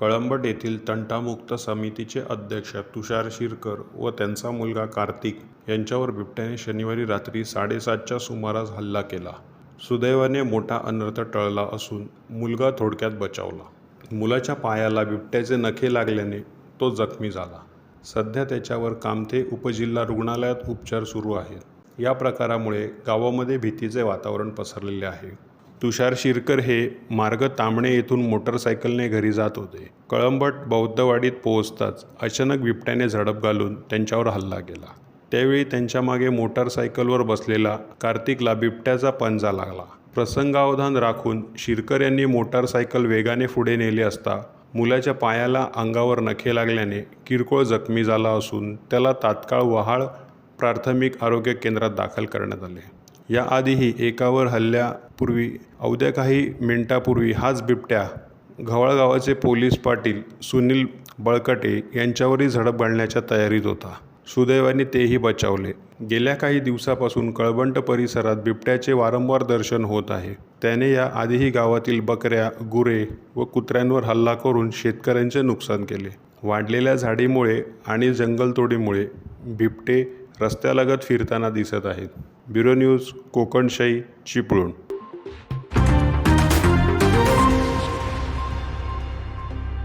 कळंबट येथील तंटामुक्त समितीचे अध्यक्ष तुषार शिरकर व त्यांचा मुलगा कार्तिक यांच्यावर बिबट्याने शनिवारी रात्री साडेसातच्या सुमारास हल्ला केला. सुदैवाने मोठा अनर्थ टळला असून मुलगा थोडक्यात बचावला. मुलाच्या पायाला बिबट्याचे नखे लागल्याने तो जखमी झाला. सध्या त्याच्यावर कामथे उपजिल्हा रुग्णालयात उपचार सुरू आहेत. या प्रकारामुळे गावामध्ये भीतीचे वातावरण पसरलेले आहे. तुषार शिरकर हे मार्ग तांबणे येथून मोटरसायकलने घरी जात होते. कळंबट बौद्धवाडीत पोहोचताच अचानक बिबट्याने झडप घालून त्यांच्यावर हल्ला केला. त्यावेळी त्यांच्या मागे मोटारसायकलवर बसलेला कार्तिकला बिबट्याचा पंजा लागला. प्रसंगावधान राखून शिरकर यांनी मोटारसायकल वेगाने पुढे नेली असता मुलाच्या पायाला अंगावर नखे लागल्याने किरकोळ जखमी झाला असून त्याला तात्काळ वहाळ प्राथमिक आरोग्य केंद्रात दाखल करण्यात आले. याआधीही एकावर हल्ल्या पूर्वी अवघ्या काही मिनिटापूर्वी हाच बिबट्या घवळगावाचे पोलीस पाटील सुनील बळकटे यांच्यावरही झडप घालण्याच्या तयारीत होता. सुदैवाने तेही बचावले. गेल्या काही दिवसापासून कळवंट परिसरात बिबट्याचे वारंवार दर्शन होत आहे. त्याने या आधीही गावातील बकऱ्या गुरे व कुत्र्यांवर हल्ला करून शेतकऱ्यांचे नुकसान केले. वाढलेल्या झाडीमुळे आणि जंगलतोडीमुळे बिबटे रस्त्यालगत फिरताना दिसत आहेत. Bureau news Kokanshahi Chiplun.